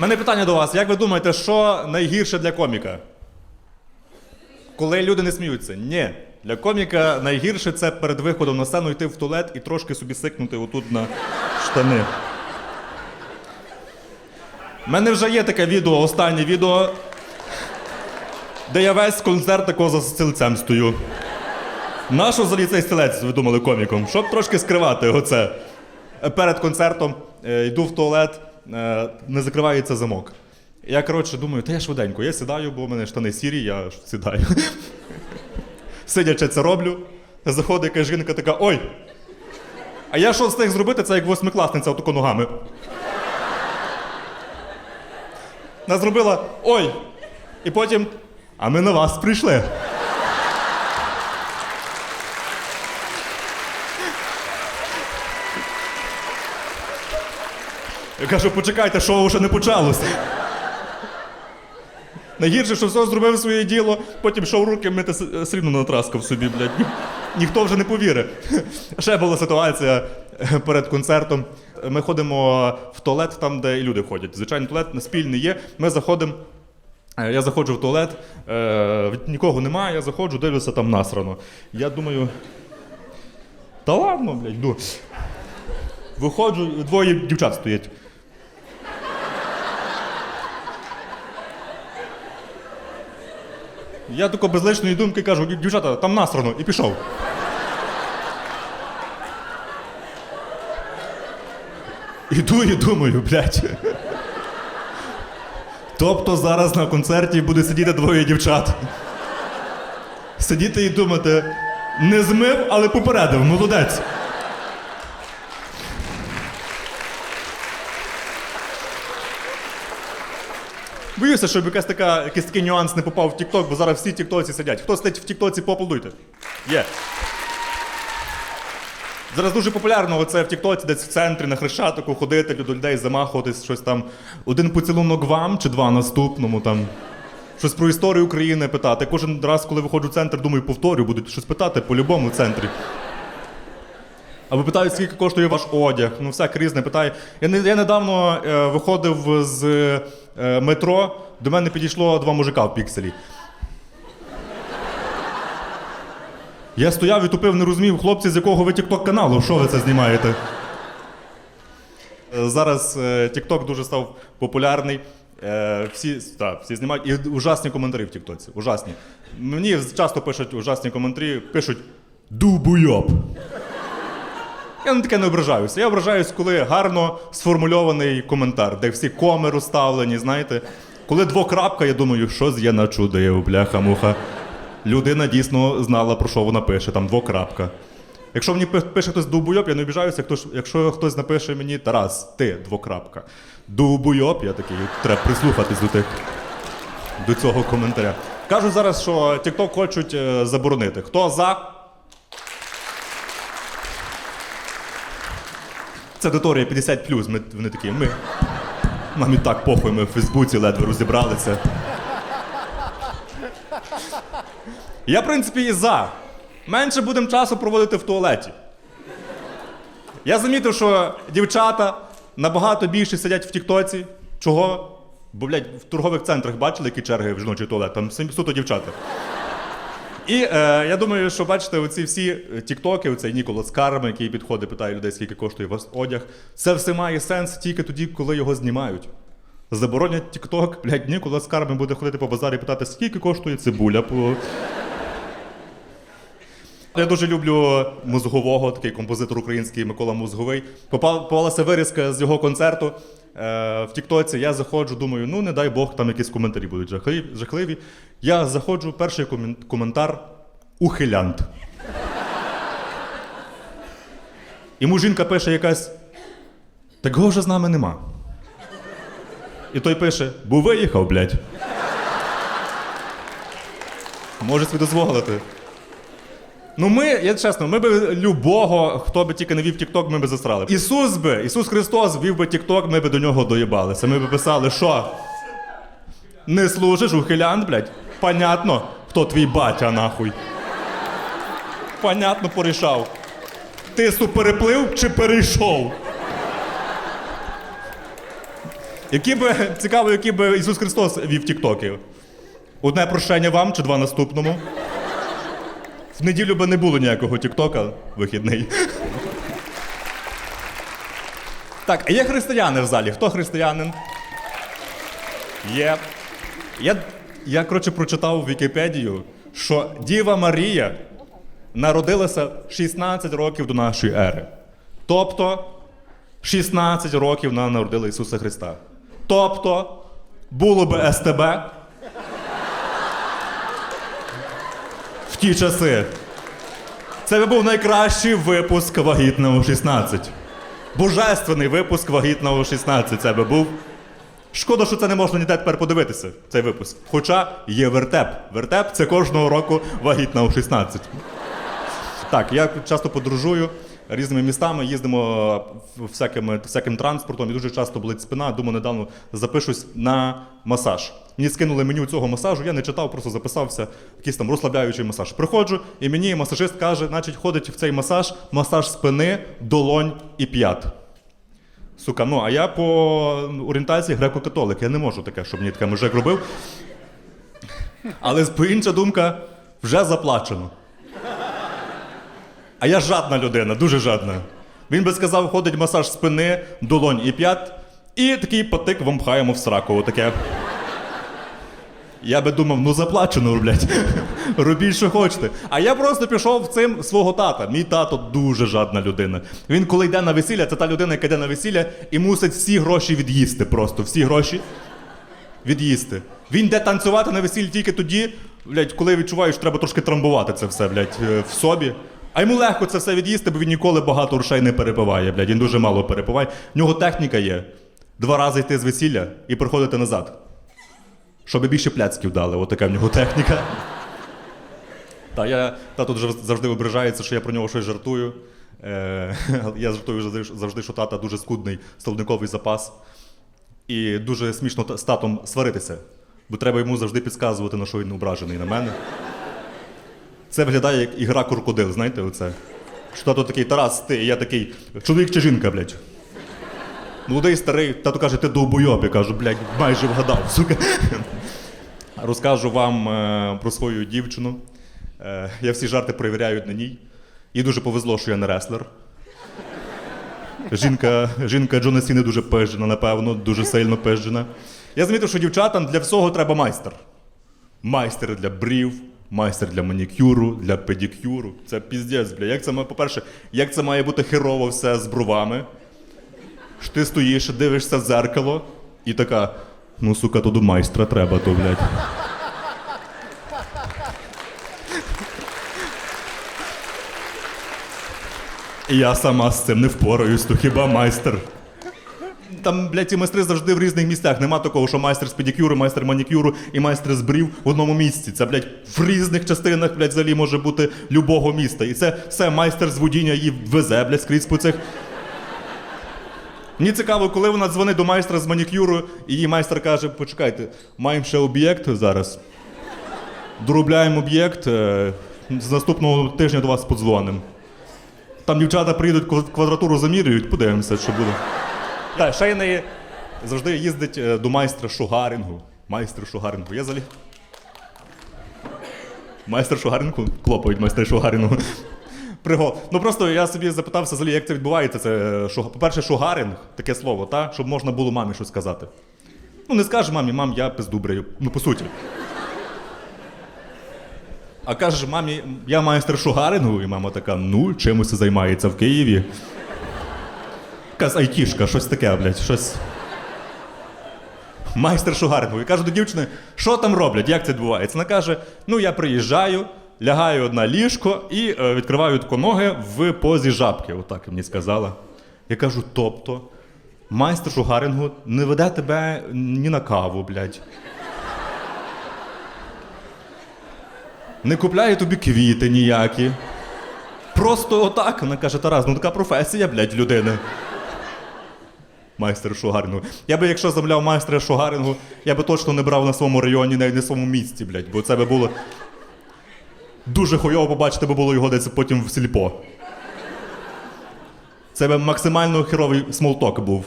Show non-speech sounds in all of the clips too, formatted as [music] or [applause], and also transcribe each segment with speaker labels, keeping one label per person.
Speaker 1: Мене питання до вас. Як ви думаєте, що найгірше для коміка? Коли люди не сміються? Ні. Для коміка найгірше це перед виходом на сцену йти в туалет і трошки собі сикнути отут на штани. У мене вже є таке відео, останнє відео, де я весь концерт такого за стільцем стою. Нащо взагалі цей стілець ви думали коміком? Щоб трошки скривати оце. Перед концертом е, йду в туалет, не закривається замок. Я, коротше, думаю, та я швиденько, я сідаю, бо в мене штани сірі, я сідаю. [laughs] Сидячи це роблю. Заходить якась жінка така: ой! А я що встиг зробити, це як восьмикласниця отако ногами. Вона зробила ой! І потім. А ми на вас прийшли. Кажу, почекайте, шоу ще не почалося. Найгірше, що все зробив своє діло, потім йшов руки мити с- все рівно натраскав собі, блядь. Ні- Ніхто вже не повірить. Ще була ситуація е, перед концертом. Ми ходимо в туалет, там, де і люди ходять. Звичайно, туалет спільний є. Ми заходимо. е, Я заходжу в туалет, е, нікого немає, я заходжу, дивлюся, там насрано. Я думаю. Та ладно, блядь, йду. Виходжу, двоє дівчат стоять. Я тако без лишньої думки кажу, дівчата, там насрано, і пішов. Іду і думаю, блядь. Тобто зараз на концерті буде сидіти двоє дівчат. Сидіти і думати, не змив, але попередив, молодець. Боюся, щоб якась така, якийсь такий нюанс не попав в TikTok, бо зараз всі тіктоці сидять. Хто сидить в Тіктоці, поаплодуйте. Є. Зараз дуже популярно оце в Тіктоці, десь в центрі на хрещатику ходити, до людей замахуватись, щось там. Один поцілунок вам чи два наступному там. Щось про історію України питати. Кожен раз, коли виходжу в центр, думаю, повторю, будуть щось питати по-любому в центрі. Або питають, скільки коштує ваш одяг. Ну, всяке різне питає. Я, не, я недавно е, виходив з е, метро, до мене підійшло два мужика в пікселі. Я стояв і тупив, не розумів, хлопці, з якого ви тікток каналу, що ви це знімаєте? Е, Зараз тікток дуже став популярний. Е, Всі, так, всі знімають. І ужасні коментарі в Тіктоці. Ужасні. Мені часто пишуть ужасні коментарі, пишуть дубуйоб. Я на таке не ображаюся. Я ображаюсь, коли гарно сформульований коментар, де всі коми розставлені, знаєте. Коли двокрапка, я думаю, що я начудив, бляха-муха. Людина дійсно знала, про що вона пише, там двокрапка. Якщо мені пи- пише хтось дубуйоб, я не обіжаюся, якщо хтось напише мені Тарас, ти двокрапка. Дубуйоб, я такий, треба прислухатись до тих до цього коментаря. Кажуть зараз, що TikTok хочуть е, заборонити. Хто за? Це аудиторія 50 Ми, вони такі, ми. Нам і так похуй, ми в Фейсбуці ледве розібралися. Я, в принципі, і за. Менше будемо часу проводити в туалеті. Я замітив, що дівчата набагато більше сидять в Тіктоці. Чого? Бо, блядь, в торгових центрах бачили, які черги в жіночий туалет, там суто дівчата. І е, я думаю, що бачите, оці всі е, тіктоки, оцей Ніколас Карма, який підходить, питає людей, скільки коштує ваш одяг. Це все має сенс тільки тоді, коли його знімають. Заборонять тікток, блядь, Ніколас Кармен буде ходити по базарі і питати, скільки коштує цибуля. Я дуже люблю мозгового, такий композитор український Микола Мозговий. Попалася вирізка з його концерту в Тіктоці. Я заходжу, думаю, ну не дай Бог, там якісь коментарі будуть жахливі. жахливі. Я заходжу, перший коментар ухилянт. Йому жінка пише якась. Такого вже з нами нема. І той пише: бо виїхав, блядь. Може собі дозволити. Ну ми, я чесно, ми би любого, хто би тільки не вів Тікток, ми би засрали. Ісус би, Ісус Христос вів би Тікток, ми би до нього доїбалися. Ми би писали, що? Не служиш, ухилянт, блядь? Понятно, хто твій батя, нахуй. Понятно, порішав. Ти су переплив чи перейшов? Які би, цікаво, які би Ісус Христос вів тіктоки. Одне прощення вам чи два наступному. В неділю би не було ніякого тіктока вихідний. Так, а є християни в залі. Хто християнин? Є. Я, я коротше, прочитав Вікіпедію, що Діва Марія народилася 16 років до нашої ери. Тобто 16 років вона народила Ісуса Христа. Тобто, було би СТБ ті часи. Це був найкращий випуск вагітного 16. Божественний випуск вагітного 16. Це би був. Шкода, що це не можна ніде тепер подивитися, цей випуск. Хоча є вертеп. Вертеп це кожного року вагітна у 16. Так, я часто подорожую різними містами, їздимо в- всяким, транспортом і дуже часто болить спина. Думаю, недавно запишусь на масаж. Мені скинули меню цього масажу, я не читав, просто записався, якийсь там розслабляючий масаж. Приходжу, і мені масажист каже, значить, ходить в цей масаж, масаж спини, долонь і п'ят. Сука, ну а я по орієнтації греко-католик. Я не можу таке, щоб мені таке мужик робив. Але інша думка вже заплачено. А я жадна людина, дуже жадна. Він би сказав, ходить масаж спини, долонь і п'ят, і такий патик вам пхаємо в сраку. Отаке. Я би думав, ну заплачено, блядь. [laughs] Робіть, що хочете. А я просто пішов в цим свого тата. Мій тато дуже жадна людина. Він, коли йде на весілля, це та людина, яка йде на весілля і мусить всі гроші від'їсти. Просто всі гроші від'їсти. Він йде танцювати на весіллі тільки тоді, блядь, коли відчуває, що треба трошки трамбувати це все, блядь, е, в собі. А йому легко це все від'їсти, бо він ніколи багато грошей не перепиває, блядь. Він дуже мало перепиває. В нього техніка є. Два рази йти з весілля і приходити назад. Щоб більше пляцків дали, отака в нього техніка. Та я дуже завжди ображається, що я про нього щось жартую. Е, [laughs] я жартую завжди, що тата дуже скудний словниковий запас. І дуже смішно з татом сваритися, бо треба йому завжди підказувати, на що він ображений на мене. Це виглядає як ігра крокодил, знаєте, оце. Що тато такий Тарас, ти, і я такий, чоловік чи жінка, блядь. Молодий старий, тато каже, ти довбойоб. Я кажу, блядь, майже вгадав, сука. Розкажу вам е, про свою дівчину. Е, я всі жарти перевіряю на ній. Їй дуже повезло, що я не реслер. Жінка, жінка Джона Сіни дуже пижена, напевно, дуже сильно пижена. Я замітив, що дівчатам для всього треба майстер. Майстер для брів, майстер для манікюру, для педикюру. Це піздець, бля. Як це має, по-перше, як це має бути херово все з бровами? Що ти стоїш, дивишся в дзеркало і така, ну сука, до майстра треба, то, блядь. І я сама з цим не впораюсь, то хіба майстер. Там, блядь, ці майстри завжди в різних місцях. Нема такого, що майстер з педикюру, майстер манікюру і майстер з брів в одному місці. Це, блядь, в різних частинах, блядь, взагалі може бути любого міста. І це все майстер з водіння її везе, блядь, скрізь по цих. Мені цікаво, коли вона дзвонить до майстра з манікюру, і її майстер каже: почекайте, маємо ще об'єкт зараз. Доробляємо об'єкт. е, З наступного тижня до вас подзвонимо. Там дівчата приїдуть, квадратуру замірюють, подивимося, що буде. Так, ще й неї завжди їздить е, до майстра шугарингу. Майстер шугарингу. Я взагалі. Майстер шугарингу? Клопають майстер шугарингу. Приго. Ну просто я собі запитався, взагалі, як це відбувається. Це, е, по-перше, шугаринг, таке слово, та? щоб можна було мамі щось сказати. Ну, не скаже мамі, мам, я пизду брею. Ну, по суті. А кажеш мамі, я майстер шугарингу, і мама така, ну, чимось займається в Києві. Якась айтішка, щось таке, блядь, щось. Майстер шугарингу. І кажу до дівчини, що там роблять, як це відбувається? Вона каже: ну я приїжджаю, лягаю на ліжко і е, відкриваю тако ноги в позі жабки. Отак мені сказала. Я кажу, тобто, майстер шугарингу не веде тебе ні на каву, блядь. Не купляє тобі квіти ніякі. Просто отак. Вона каже, Тарас, ну така професія, блядь, людини. Майстер шугарингу. Я би, якщо замовляв майстра шугарингу, я би точно не брав на своєму районі, навіть на своєму місці, блядь, бо це би було. Дуже хуйово побачити би було його десь потім в сільпо. Це би максимально херовий смолток був.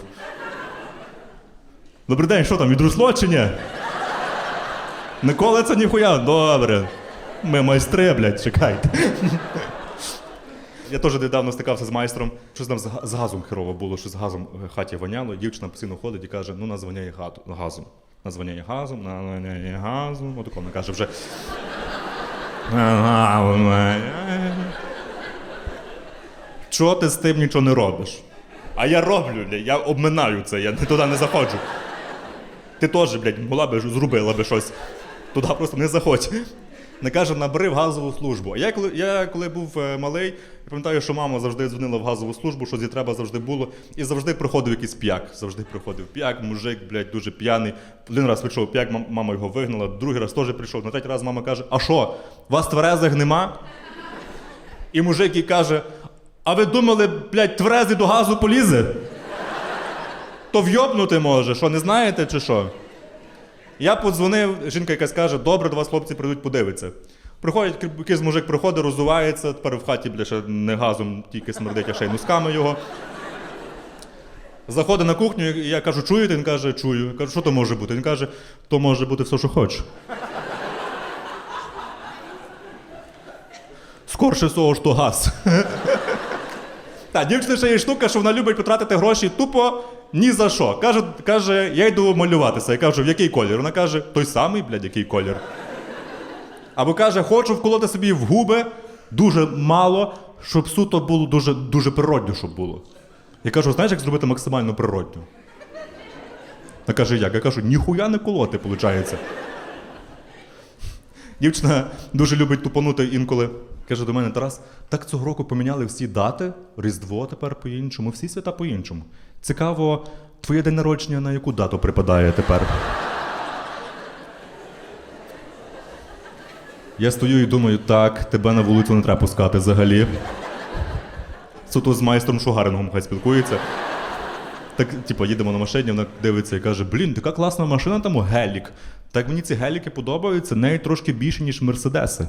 Speaker 1: Добрий день, що там, відросло чи ні? Не колеться ніхуя? Добре. Ми майстри, блядь, чекайте. Я теж недавно стикався з майстром. Щось там з га- з газом херово було, що з газом в хаті воняло. Дівчина постійно ходить і каже: ну нас воняє газом. Нас газом, нас газом. Отако вона каже вже. Чого ти з тим нічого не робиш? А я роблю, я обминаю це, я туди не заходжу. Ти теж, блядь, була би зробила би щось. Туди просто не заходь. Не каже, набери в газову службу. А я коли, я коли був е, малий, я пам'ятаю, що мама завжди дзвонила в газову службу, що зі треба завжди було. І завжди приходив якийсь п'як. Завжди приходив п'як, мужик, блядь, дуже п'яний. Один раз прийшов п'як, мама його вигнала, другий раз теж прийшов. На третій раз мама каже: А що, вас тверезих нема? І мужик їй каже: А ви думали, блядь, тверезий до газу полізе? То вйобнути може, що не знаєте чи що? Я подзвонив, жінка якась каже, добре, до вас хлопці прийдуть подивитися. Приходять, кр- якийсь мужик приходить, розувається, тепер в хаті, бля, ще не газом, тільки смердить, а ще й носками його. Заходить на кухню, я кажу, чуєте? Він каже, чую. Я кажу, що то може бути? Він каже, то може бути все, що хочеш. Скорше всього, що газ. Так, дівчина ще є штука, що вона любить потратити гроші тупо ні за що. Каже, каже, я йду малюватися. Я кажу, в який колір? Вона каже, той самий, блядь, який колір. Або каже, хочу вколоти собі в губи дуже мало, щоб суто було дуже, дуже природньо, щоб було. Я кажу, знаєш, як зробити максимально природньо? Вона каже, як? Я кажу, ніхуя не колоти, виходить. Дівчина дуже любить тупанути інколи. Каже до мене, Тарас, так цього року поміняли всі дати, Різдво тепер по-іншому, всі свята по-іншому. Цікаво, твоє день народження на яку дату припадає тепер? Я стою і думаю, так, тебе на вулицю не треба пускати взагалі. Суто з майстром Шугарингом хай спілкується. Так, типу, їдемо на машині, вона дивиться і каже: блін, така класна машина там гелік. Так мені ці геліки подобаються, неї трошки більше, ніж мерседеси.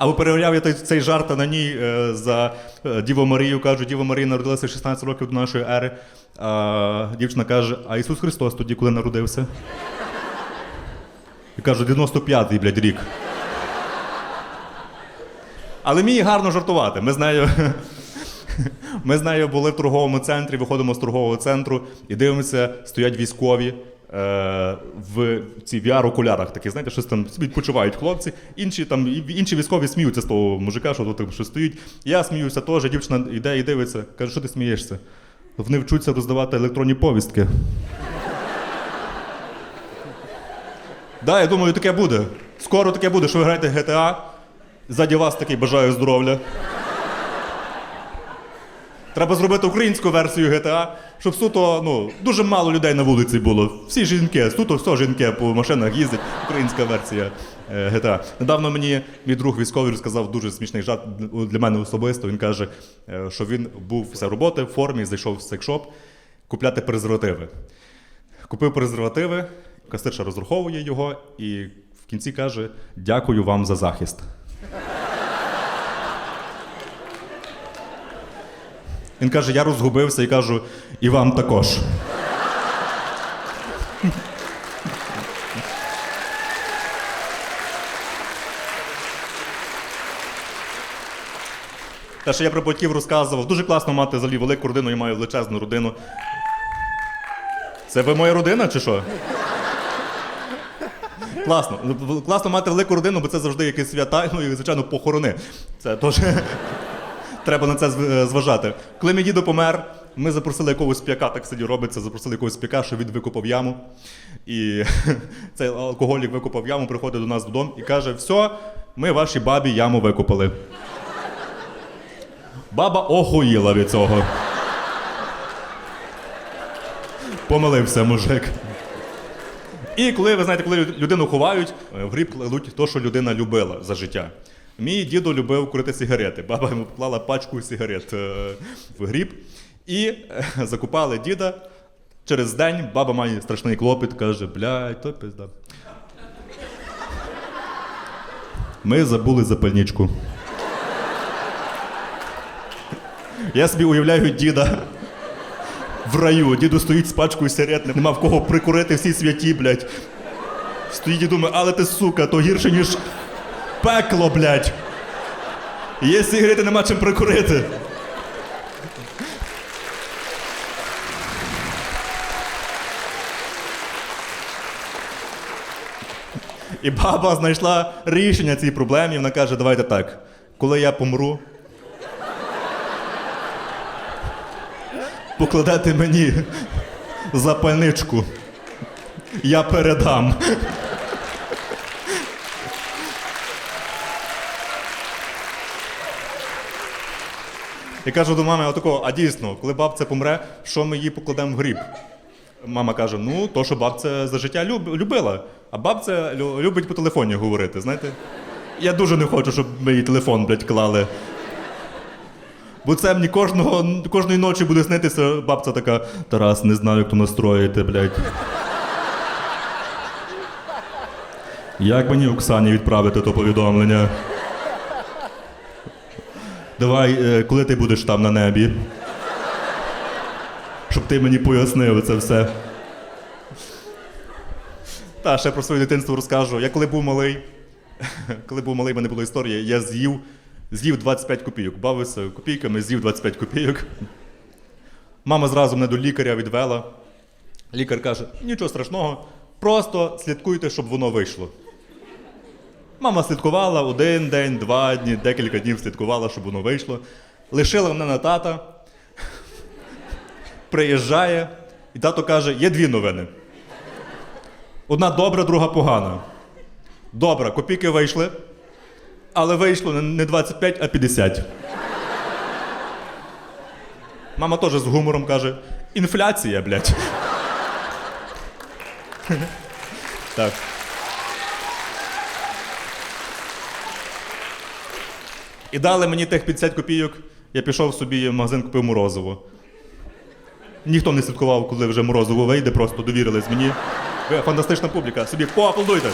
Speaker 1: Або перевіряв я той- цей жарт на ній е, за е, Діву Марію. Кажу, Діва Марія народилася 16 років до нашої ери. А дівчина каже: А Ісус Христос тоді, коли народився? Я кажу, 95-й, блядь, рік. Але вміє гарно жартувати. Ми з. [laughs] Ми з нею були в торговому центрі, виходимо з торгового центру і дивимося, стоять військові в ці VR-окулярах. Такі, знаєте, щось там відпочивають хлопці. Інші там інші військові сміються з того мужика, що тут щось стоїть. Я сміюся теж, дівчина йде і дивиться. Каже, що ти смієшся? Вони вчуться роздавати електронні повістки. Да, я думаю, таке буде. Скоро таке буде, що ви граєте GTA. Ззаді вас такий бажаю здоров'я. Треба зробити українську версію GTA, щоб суто, ну, дуже мало людей на вулиці було. Всі жінки, суто все жінки по машинах їздять. Українська версія е, GTA. Недавно мені мій друг військовий розказав дуже смішний жарт для мене особисто. Він каже, е, що він був після роботи в формі, зайшов в секшоп купляти презервативи. Купив презервативи, касирша розраховує його і в кінці каже: Дякую вам за захист. Він каже, я розгубився і кажу, і вам також. Те, що я про батьків розказував, дуже класно мати взагалі велику родину, я маю величезну родину. Це ви моя родина чи що? Класно. Класно мати велику родину, бо це завжди якісь свята, ну і, звичайно, похорони. Це теж треба на це зважати. Коли мій дідо помер, ми запросили якогось п'яка, так сиді робиться, запросили якогось п'яка, що він викопав яму. І [laughs] цей алкоголік викопав яму, приходить до нас додому і каже: все, ми вашій бабі яму викопали. Баба охуїла від цього. Помилився мужик. І коли ви знаєте, коли людину ховають, е, в гріб кладуть те, що людина любила за життя. Мій дідо любив курити сигарети. Баба йому поклала пачку сигарет е, в гріб і е, закупали діда. Через день баба має страшний клопіт, каже, блядь, то пизда. Ми забули запальничку. Я собі уявляю діда в раю. Діду стоїть з пачкою сигарет, нема в кого прикурити всі святі, блядь. Стоїть і думає, але ти сука, то гірше, ніж пекло, блядь. Є сигарети, нема чим прикурити. І баба знайшла рішення цій проблемі. Вона каже: давайте так, коли я помру, покладете мені запальничку. Я передам. Я кажу до мами, отако, а дійсно, коли бабця помре, що ми її покладемо в гріб? Мама каже: ну, то, що бабця за життя люб, любила, а бабця лю- любить по телефоні говорити, знаєте? Я дуже не хочу, щоб ми її телефон, блядь, клали. Бо це мені кожного, кожної ночі буде снитися бабця така, Тарас, не знаю, як то настроїти, блядь. Як мені Оксані відправити то повідомлення? Давай, е, коли ти будеш там на небі? Щоб ти мені пояснив це все. Та, ще про своє дитинство розкажу. Я коли був малий, [laughs] коли був малий, в мене була історія, я з'їв, з'їв 25 копійок. Бавився копійками, з'їв 25 копійок. Мама зразу мене до лікаря відвела. Лікар каже: нічого страшного, просто слідкуйте, щоб воно вийшло. Мама слідкувала один день, два дні, декілька днів слідкувала, щоб воно вийшло. Лишила мене на тата. Приїжджає, і тато каже: є дві новини. Одна добра, друга погана. Добра, копійки вийшли, але вийшло не- не 25, а 50. Мама теж з гумором каже: інфляція, блядь. Так. І дали мені тих 50 копійок, я пішов собі в магазин, купив морозиво. Ніхто не слідкував, коли вже морозиво вийде, просто довірились мені. Ви фантастична публіка. Собі поаплодуйте.